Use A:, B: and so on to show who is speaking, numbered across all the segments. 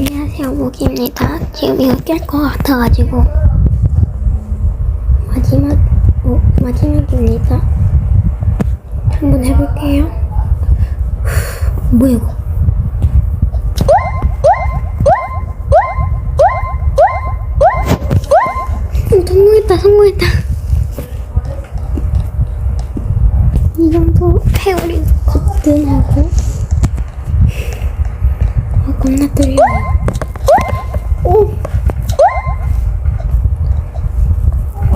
A: 안녕하세요, 모기입니다. 지금 이거 깰 것 같아가지고. 마지막, 어, 마지막입니다. 한번 해볼게요. 후, 뭐야, 이거? 음, 성공했다, 성공했다. 이 정도 페어리 거뜬하고. 아, 겁나 떨려요. 오!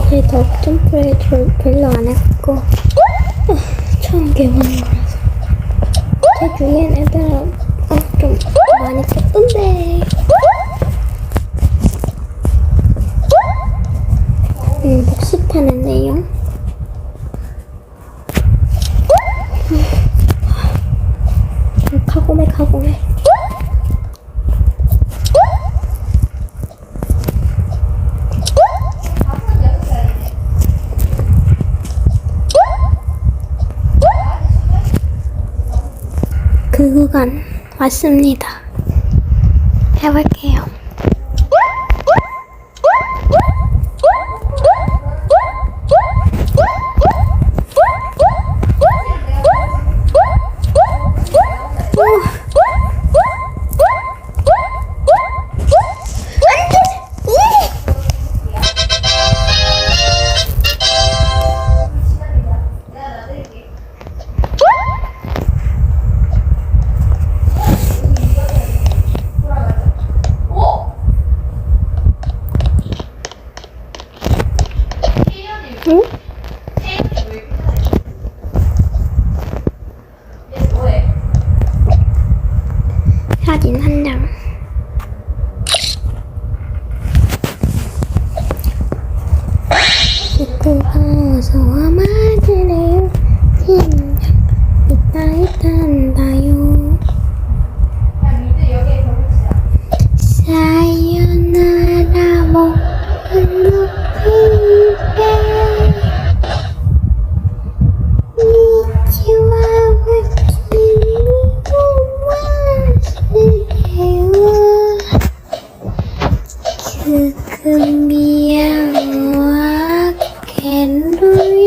A: 그래도 저- 별로 안 했고, 아, 처음 개보는 거라서. 제 주위엔 애들은 어, 좀 많이 썼던데. 음, 복습하는 내용. 음, 카고메, 카고메. 그 구간 왔습니다. 해볼게요. 응? 사진 한 장. 입고 가서 와 맞으래요. 팀장 있 เดียวเข็นด้วย